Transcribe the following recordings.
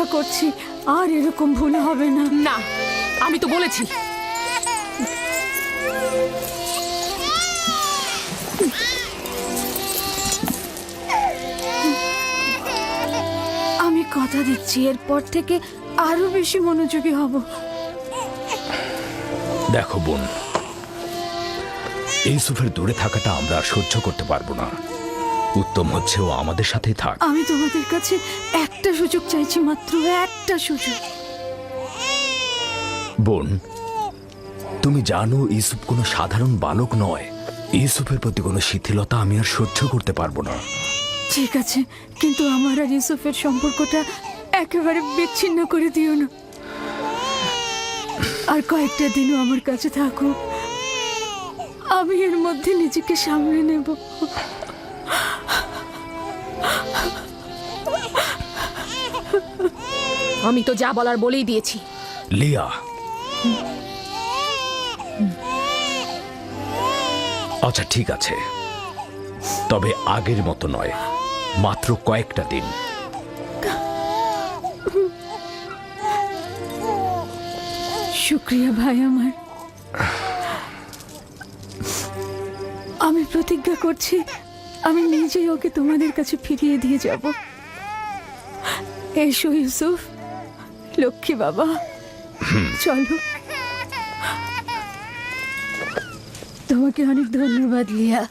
প্রতিজ্ঞা করছি আর এরকম ভুল হবে না। না আমি তো বলেছি। আমি কথা দিচ্ছি এরপর থেকে আরও বেশি মনোযোগী হব। দেখো বোন ইউসুফের দূরে থাকাটা আমরা সহ্য করতে পারব না। উত্তম হচ্ছে ও আমাদের সাথেই থাক। আমি তোমাদের কাছে একটা সুযোগ চাইছি মাত্র একটা সুযোগ। বোন তুমি জানো ইউসুফ কোনো সাধারণ বালক নয়। ইউসুফের প্রতি কোনো শিথিলতা আমি আর সহ্য করতে পারব না। ঠিক আছে কিন্তু আমার আর ইউসুফের সম্পর্কটা একেবারে বিচ্ছিন্ন করে দিও না। আর কয়েকটা দিনও আমার কাছে থাকুক আমি এর মধ্যে নিজেকে সামলে নেব। আমি তো যা বলার বলেই দিয়েছি। লিয়া। আচ্ছা ঠিক আছে। তবে আগের মতো নয় মাত্র কয়েকটা দিন। শুক্রিয়া ভাই আমার। আমি প্রতিজ্ঞা করছি আমি নিজেই ওকে তোমাদের কাছে ফিরিয়ে দিয়ে যাব। এসো ইউসুফ। লক্ষ্মী বাবা চলো। তোমাকে অনেক ধন্যবাদ লিয়া।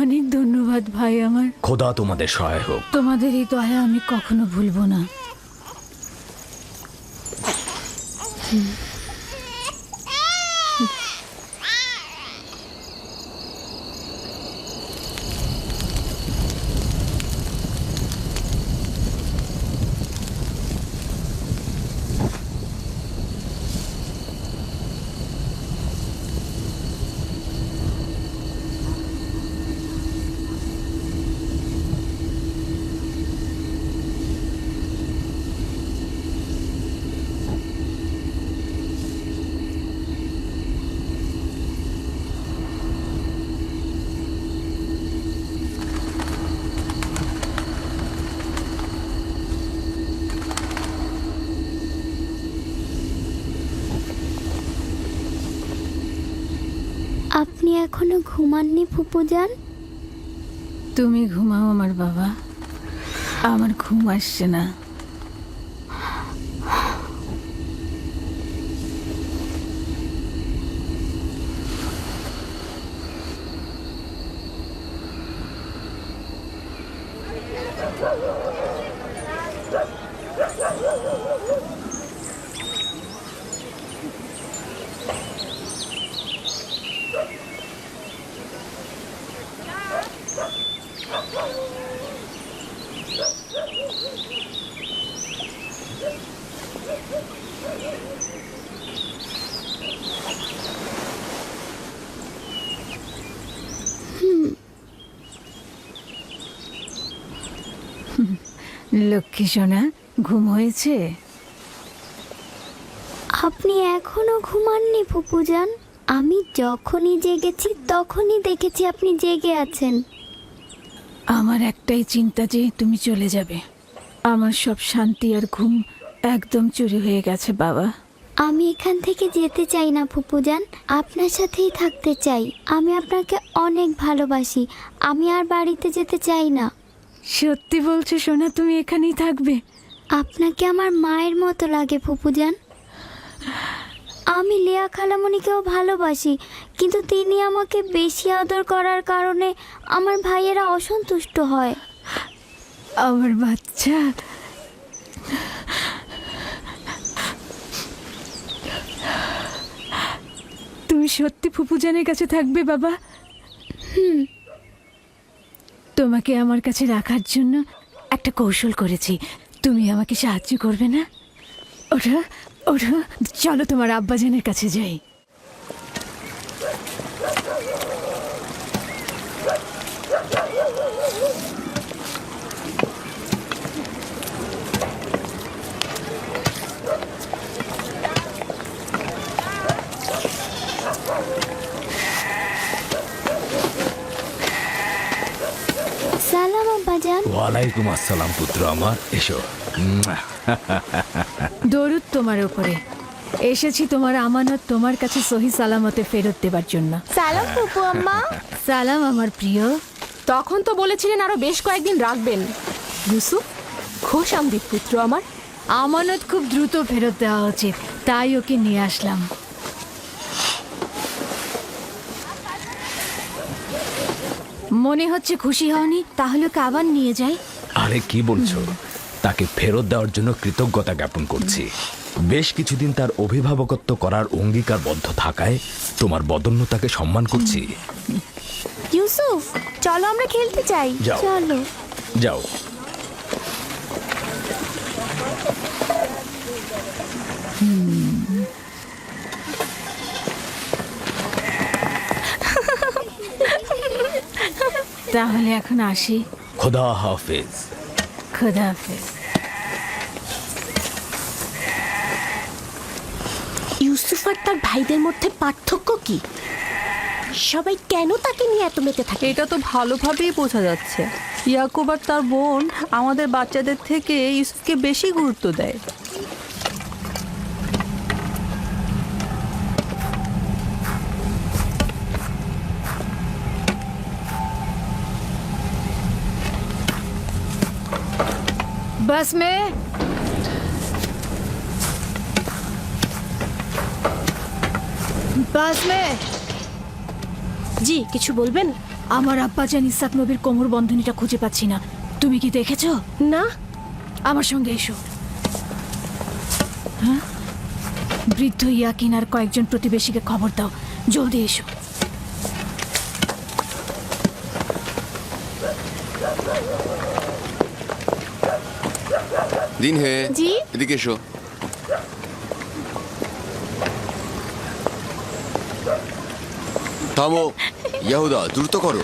অনেক ধন্যবাদ ভাই আমার। খোদা তোমাদের সহায় হোক। তোমাদের এই দয়া আমি কখনো ভুলবো না। আপনি এখনও ঘুমাননি ফুপু যান তুমি ঘুমাও আমার বাবা। আমার ঘুম আসছে না। লক্ষ্মী সোনা ঘুম হয়েছে? আপনি এখনও ঘুমাননি ফুপুজান আমি যখনই জেগেছি তখনই দেখেছি আপনি জেগে আছেন। আমার একটাই চিন্তা যে তুমি চলে যাবে। আমার সব শান্তি আর ঘুম একদম চুরি হয়ে গেছে বাবা। আমি এখান থেকে যেতে চাই না ফুপুজান আপনার সাথেই থাকতে চাই। আমি আপনাকে অনেক ভালোবাসি। আমি আর বাড়িতে যেতে চাই না। সত্যি বলছো সোনা তুমি এখানেই থাকবে। আপনাকে আমার মায়ের মতো লাগে ফুপুজান আমি লিয়া খালামণিকেও ভালোবাসি কিন্তু তিনি আমাকে বেশি আদর করার কারণে আমার ভাইয়েরা অসন্তুষ্ট হয়। আমার বাচ্চা। তুমি সত্যি ফুপুজানের কাছে থাকবে বাবা? তোমাকে আমার কাছে রাখার জন্য একটা কৌশল করেছি। তুমি আমাকে সাহায্য করবে না? ওরা ওরা চলো তোমার আব্বাজানের কাছে যাই সালাম আব্বাজান ওয়ালাইকুম আসসালাম পুত্র আমার। এসো। দরুদ তোমার উপরে। এসেছি তোমার আমানত তোমার কাছে সহি সালামতে ফেরত দেবার জন্য। সালাম ফুপু আম্মা। সালাম আমার প্রিয়। তখন তো বলেছিলেন আরও বেশ কয়েকদিন রাখবেন। ইউসুফ খোশ আমদিত পুত্র আমার। আমানত খুব দ্রুত ফেরত দেওয়া উচিত। তাই ওকে নিয়ে আসলাম। মনে হচ্ছে খুশি হওনি তাহলে ওকে আবার নিয়ে যাই। আরে কি বলছো? তাকে ফেরত দেওয়ার জন্য কৃতজ্ঞতা জ্ঞাপন করছি। বেশ কিছুদিন তার অভিভাবকত্ব করার অঙ্গীকারবদ্ধ থাকায় তোমার বদন্যতাকে সম্মান করছি। ইউসুফ চলো আমরা খেলতে চাই যাও। চলো। যাও। তাহলে এখন আসি। খোদা হাফেজ। খোদা হাফেজ। ইউসুফ আর তার ভাইদের মধ্যে পার্থক্য কি? সবাই কেন তাকে নিয়ে এত মেতে থাকে? এটা তো ভালোভাবেই বোঝা যাচ্ছে। ইয়াকুব আর তার বোন আমাদের বাচ্চাদের থেকে ইউসুফকে বেশি গুরুত্ব দেয়। बस में बस में জি কিছু বলবেন আমার আব্বাজান ইসাক নবীর কোমর বন্ধনীটা খুঁজে পাচ্ছি না তুমি কি দেখেছো না আমার সঙ্গে এসো হ্যাঁ বৃদ্ধ ইয়াকিন আর কয়েকজন প্রতিবেশীকে খবর দাও জলদি এসো দিন হে। জি? এদিকে এসো। থামো। ইয়াহুদা দ্রুত করো।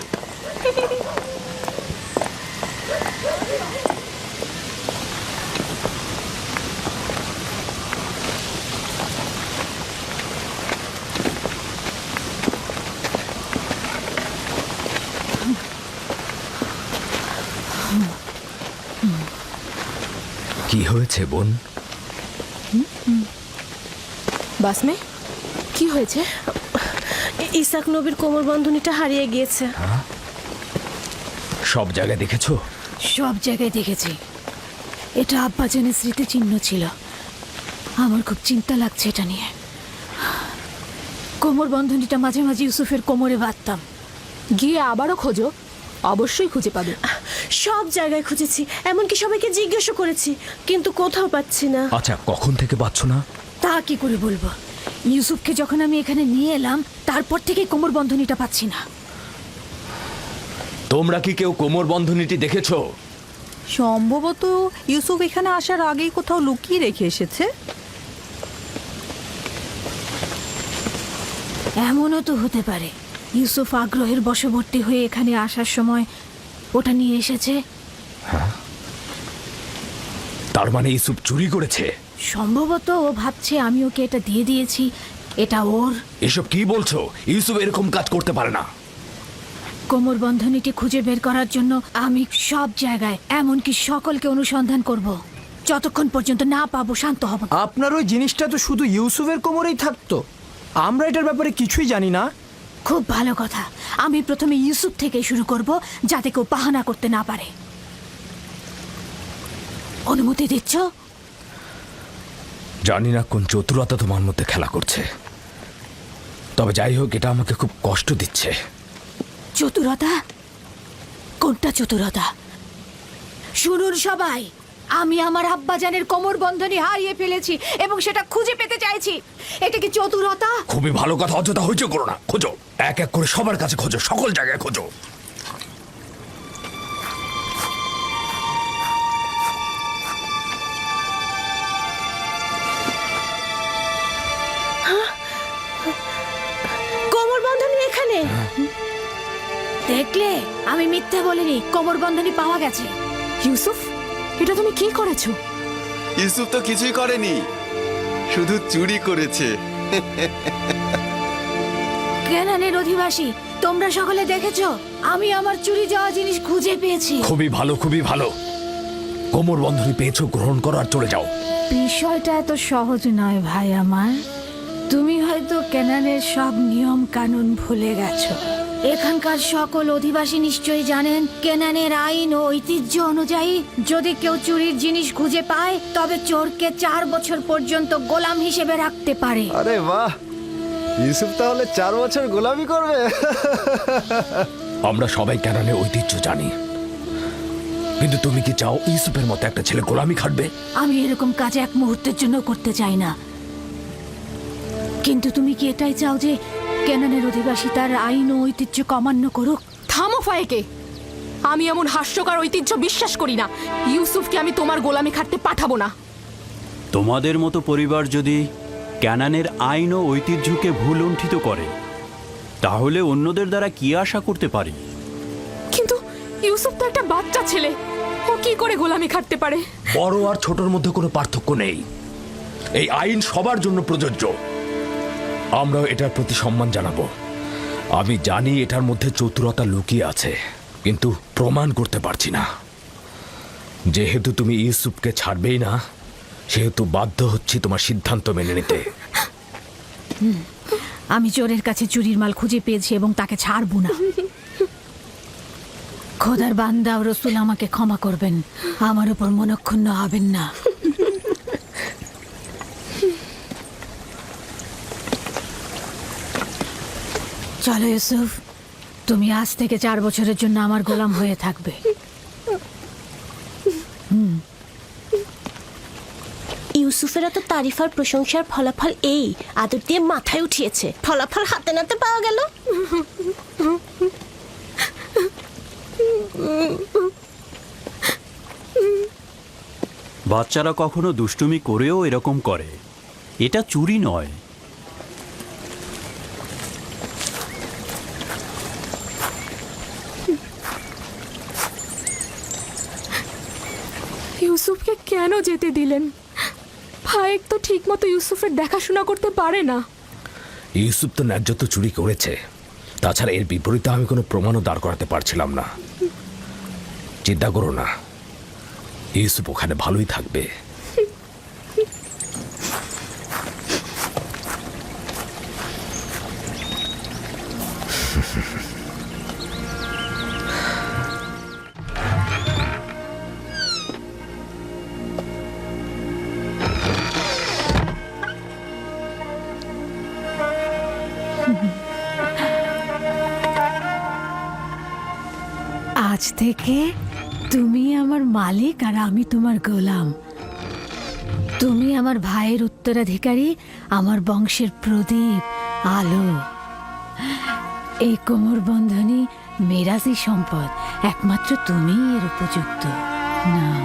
হয়েছে বোন? বাসমে কি হয়েছে? ইসাক নবীর কোমর বন্ধনীটা হারিয়ে গিয়েছে। সব জায়গায় দেখেছ? সব জায়গায় দেখেছি। এটা আব্বাজানের স্মৃতিচিহ্ন ছিল। আমার খুব চিন্তা লাগছে এটা নিয়ে। কোমর বন্ধনীটা মাঝে মাঝে ইউসুফের কোমরে বাঁধতাম। গিয়ে আবারও খোঁজো। অবশ্যই খুঁজে পাবে। সব জায়গায় খুঁজেছি এমনকি সবাইকে জিজ্ঞাসা করেছি কিন্তু কোথাও পাচ্ছি না। আচ্ছা কখন থেকে পাচ্ছ না? তা কি করে বলব? ইউসুফকে যখন আমি এখানে নিয়ে এলাম তারপর থেকে কোমর বন্ধনীটা পাচ্ছি না। তোমরা কি কেউ কোমর বন্ধনীটি দেখেছ? সম্ভবত ইউসুফ এখানে আসার আগেই কোথাও লুকিয়ে রেখে এসেছে। এমনও তো হতে পারে ইউসুফ আগ্রহের বশবর্তী হয়ে এখানে আসার সময় ওটা নিয়ে এসেছে। তার মানে ইসুপ চুরি করেছে? সম্ভবত ও ভাবছে আমি ওকে এটা দিয়ে দিয়েছি এটা ওর। এসব কি বলছো? ইউসুফ এরকম কাজ করতে পারে না। কোমর বন্ধনীটি খুঁজে বের করার জন্য আমি সব জায়গায় এমনকি সকলকে অনুসন্ধান করব। যতক্ষণ পর্যন্ত না পাবো শান্ত হব। আপনার ওই জিনিসটা তো শুধু ইউসুফের কোমরেই থাকতো। আমরা এটার ব্যাপারে কিছুই জানি না। খুব ভালো কথা। আমি প্রথমে ইউসুফ থেকে শুরু করব যাতে কেউ বাহানা করতে না পারে। অনুমতি দিচ্ছ? জানি না কোন চতুরতা তোমার মধ্যে খেলা করছে। তবে যাই হোক এটা আমাকে খুব কষ্ট দিচ্ছে। চতুরতা? কোনটা চতুরতা? শুনুন সবাই! আমি আমার আব্বাজানের কোমর বন্ধনী হারিয়ে ফেলেছি এবং সেটা খুঁজে পেতে চাইছি। এটা কি চতুরতা? খুবই ভালো কথা অযথা হইচ করো না। খোঁজো। এক এক করে সবার কাছে খোঁজো সকল জায়গায় খোঁজো। কোমর বন্ধনী এখানে? দেখলে? আমি মিথ্যে বলিনি। কোমর বন্ধনী পাওয়া গেছে। ইউসুফ? এটা তুমি কি করেছ? ইউসুফ তো কিছুই করেনি। শুধু চুরি করেছে। কেনানের অধিবাসী? তোমরা সকলে দেখেছ? আমি আমার চুরি যাওয়া জিনিস খুঁজে পেয়েছি। খুবই ভালো খুবই ভালো। কোমর বন্ধনী পেয়েছ গ্রহণ করো আর চলে যাও। বিষয়টা এত সহজ নয় ভাই আমার। তুমি হয়তো কেনানের সব নিয়ম কানুন ভুলে গেছো। এখানকার সকল অধিবাসী নিশ্চয়ই জানেন কেনানের আইন ও ঐতিহ্য অনুযায়ী যদি কেউ চুরির জিনিস খুঁজে পায় তবে চোরকে চার বছর পর্যন্ত গোলাম হিসেবে রাখতে পারে। আরে বাহ! ইউসুফ তাহলে চার বছর গোলামি করবে? আমরা সবাই কেনানে ঐতিহ্য জানি। কিন্তু তুমি কি চাও ইউসুফের মতো একটা ছেলে গোলামি খাটবে? আমি এরকম কাজ এক মুহূর্তের জন্য করতে চাই না। কিন্তু তুমি কি এটাই চাও যে কেনানের অধিবাসী তার আইন ও ঐতিহ্য কমান্য করুক। থামো ফায়েকে। আমি এমন হাস্যকর ঐতিহ্য বিশ্বাস করি না। ইউসুফকে আমি তোমার গোলামি খাটতে পাঠাবো না। তোমাদের মতো পরিবার যদি ক্যানানের আইন ও ঐতিহ্যকে ভুল লুণ্ঠিত করে তাহলে অন্যদের দ্বারা কি আশা করতে পারি? কিন্তু ইউসুফ তো একটা বাচ্চা ছেলে। ও কি করে গোলামি খাটতে পারে? বড় আর ছোটর মধ্যে কোনো পার্থক্য নেই। এই আইন সবার জন্য প্রযোজ্য। আমরাও এটার প্রতি সম্মান জানাব। আমি জানি এটার মধ্যে চতুরতা লুকিয়ে আছে, কিন্তু প্রমাণ করতে পারছি না। যেহেতু তুমি ইউসুফকে ছাড়বেই না, সেহেতু বাধ্য হচ্ছি তোমার সিদ্ধান্ত মেনে নিতে। আমি চোরের কাছে চুরির মাল খুঁজে পেয়েছি এবং তাকে ছাড়বো না। খোদার বান্দা ও রসুল আমাকে ক্ষমা করবেন, আমার উপর মনক্ষুণ্ণ হবেন না। চলো ইউসুফ। তুমি আজ থেকে চার বছরের জন্য আমার গোলাম হয়ে থাকবে। ইউসুফের এত তারিফার প্রশংসার ফলাফল এই আদর দিয়ে মাথায় উঠিয়েছে। ফলাফল হাতে নাতে পাওয়া গেল। বাচ্চারা কখনো দুষ্টুমি করেও এরকম করে। এটা চুরি নয়। ইউসুফকে কেন যেতে দিলেন? ফায়েক তো ঠিক মতো ইউসুফের দেখাশোনা করতে পারে না। ইউসুফ তো ন্যায্য তো চুরি করেছে। তাছাড়া এর বিপরীতে আমি কোনো প্রমাণও দাঁড় করাতে পারছিলাম না। চিন্তা করো না। ইউসুফ ওখানে ভালোই থাকবে। থেকে তুমি আমার মালিক আর আমি তোমার গোলাম। তুমি আমার ভাইয়ের উত্তরাধিকারী আমার বংশের প্রদীপ আলো। এই কোমর বন্ধনী মেরাজি সম্পদ একমাত্র তুমিই এর উপযুক্ত। না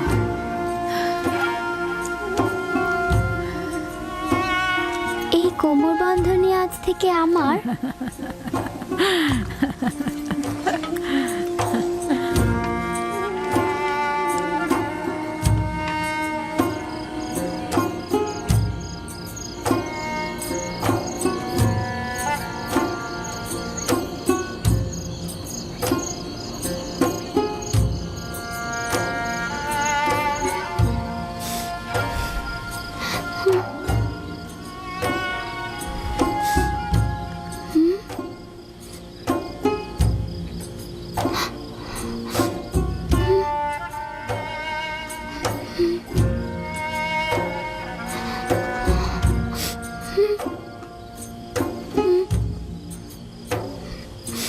এই কোমর বন্ধনী আজ থেকে আমার?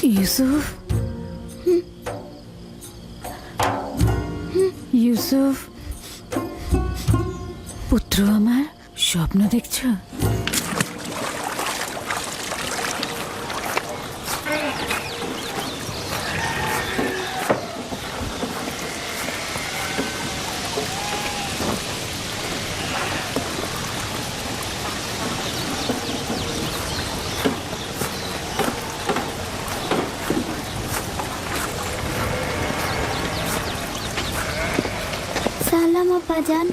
ইউসুফ ইউসুফ পুত্র আমার স্বপ্ন দেখছ সালাম আব্বাজান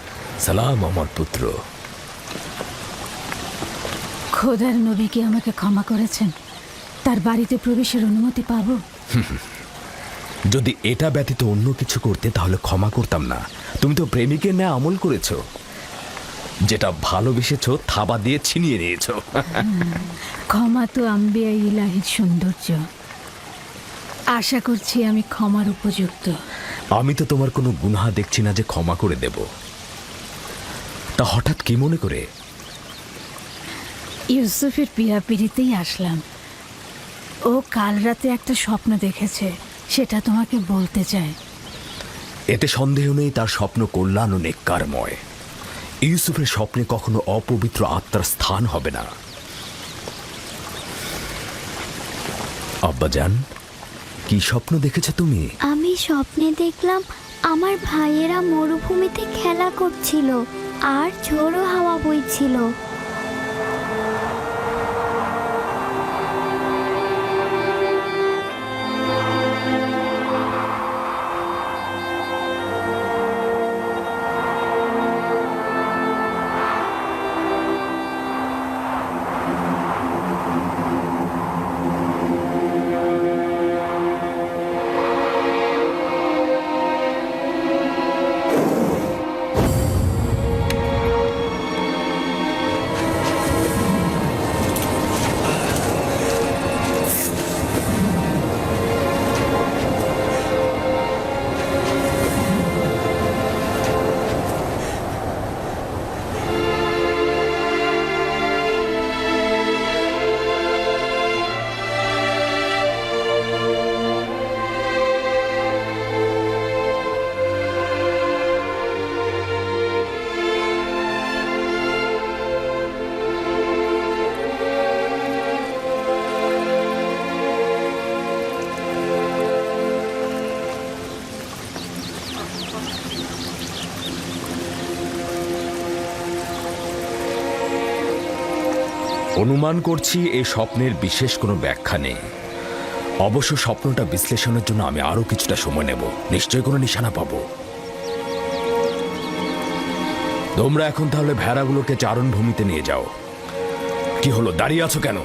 সালাম আমার পুত্র। খোদার নবী কি আমাকে ক্ষমা করেছেন? তার বাড়িতে প্রবেশের অনুমতি পাবো? যদি এটা ব্যতীত অন্য কিছু করতে তাহলে ক্ষমা করতাম না। তুমি তো প্রেমিকের ন্যায় আমল করেছ। যেটা ভালোবেসেছ থাবা দিয়ে ছিনিয়ে নিয়েছো। ক্ষমা তো আম্বিয়া ইলাহির সৌন্দর্য। আশা করছি আমি ক্ষমার উপযুক্ত। আমি তো তোমার কোনো গুনাহা দেখছি না যে ক্ষমা করে দেব। তা হঠাৎ কি মনে করে? ইউসুফের পিড়াপিড়িতেই আসলাম। ও কাল রাতে একটা স্বপ্ন দেখেছে সেটা তোমাকে বলতে চায়। এতে সন্দেহ নেই তার স্বপ্ন কল্যাণ ও নেককারময়। ইউসুফের স্বপ্নে কখনো অপবিত্র আত্মার স্থান হবে না। আব্বাজান কি স্বপ্ন দেখেছ তুমি? আমি স্বপ্নে দেখলাম আমার ভাইয়েরা মরুভূমিতে খেলা করছিল, আর ঝোড়ো হাওয়া বইছিল। অনুমান করছি এ স্বপ্নের বিশেষ কোনো ব্যাখ্যা নেই। অবশ্য স্বপ্নটা বিশ্লেষণের জন্য আমি আরও কিছুটা সময় নেব। নিশ্চয়ই কোনো নিশানা পাবো। তোমরা এখন তাহলে ভেড়াগুলোকে চারণভূমিতে নিয়ে যাও। কি হলো? দাঁড়িয়ে আছো কেন?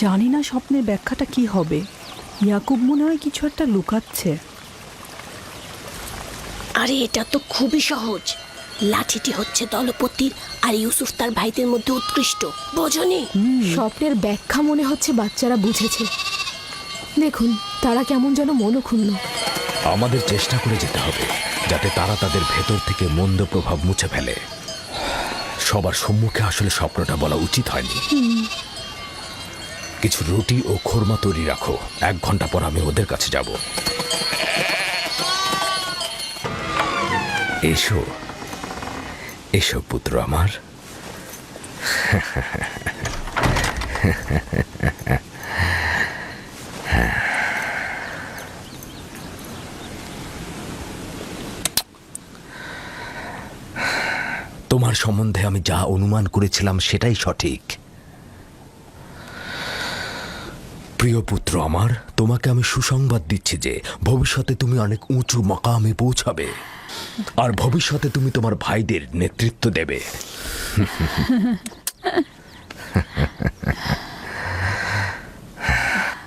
জানি না স্বপ্নের ব্যাখ্যাটা কি হবে। ইয়াকুব মনে হয় কিছু একটা লুকাচ্ছে। আরে এটা তো খুবই সহজ। লাঠিটি হচ্ছে দলপতির আর ইউসুফ তার ভাইদের মধ্যে উৎকৃষ্ট। বোঝনি? স্বপ্নের ব্যাখ্যা মনে হচ্ছে বাচ্চারা বুঝেছে। দেখুন তারা কেমন যেন মনক্ষুণ্ণ। আমাদের চেষ্টা করে যেতে হবে যাতে তারা তাদের ভেতর থেকে মন্দ প্রভাব মুছে ফেলে। সবার সম্মুখে আসলে স্বপ্নটা বলা উচিত হয়নি। কিছু রুটি ও খোরমা তৈরি রাখো। এক ঘণ্টা পর আমি ওদের কাছে যাব। এসো। এসো, পুত্র আমার। তোমার সম্বন্ধে আমি যা অনুমান করেছিলাম সেটাই সঠিক। প্রিয় পুত্র আমার, তোমাকে আমি সুসংবাদ দিচ্ছি যে ভবিষ্যতে তুমি অনেক উঁচু মকামে পৌঁছাবে। আর ভবিষ্যতে তুমি তোমার ভাইদের নেতৃত্ব দেবে।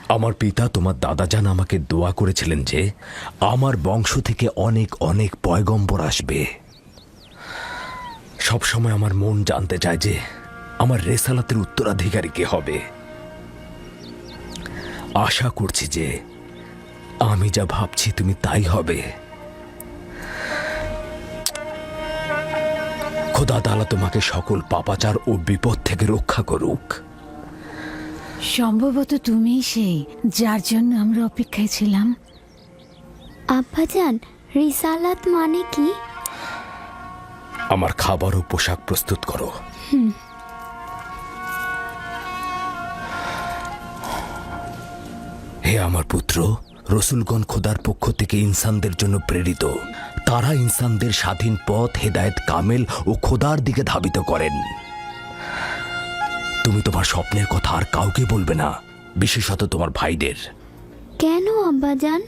আমার পিতা তোমার দাদা দাদাজান আমাকে দোয়া করেছিলেন যে আমার বংশ থেকে অনেক অনেক পয়গম্বর আসবে। সবসময় আমার মন জানতে চায় যে আমার রেসালাতের উত্তরাধিকারী কে হবে। আশা করছি যে আমি যা ভাবছি তুমি তাই হবে। খোদা তালা তোমাকে সকল পাপাচার ও বিপদ থেকে রক্ষা করুক। সম্ভবত তুমিই সেই যার জন্য আমরা অপেক্ষায় ছিলাম। আব্বাজান রিসালাত মানে কি? আমার খাবার ও পোশাক প্রস্তুত করো। হে আমার পুত্র রসুলগণ খোদার পক্ষ থেকে ইনসানদের জন্য প্রেরিত। তারা ইনসানদের স্বাধীন পথ হেদায়েত কামেল ও খোদার দিকে ধাবিত করেন। তুমি তোমার স্বপ্নের কথা আর কাউকে বলবে না বিশেষত তোমার ভাইদের। কেন আব্বাজান?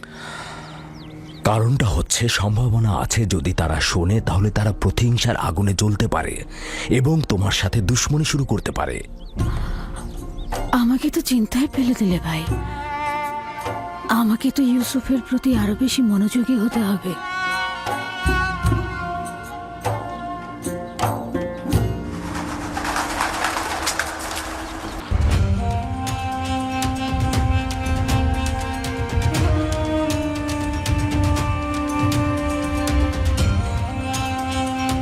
কারণটা হচ্ছে সম্ভাবনা আছে যদি তারা শোনে তাহলে তারা প্রতিহিংসার আগুনে জ্বলতে পারে এবং তোমার সাথে দুশ্মনী শুরু করতে পারে। আমাকে তো চিন্তায় ফেলে দিলে ভাই। আমাকে তো ইউসুফের প্রতি আরও বেশি মনোযোগী হতে হবে।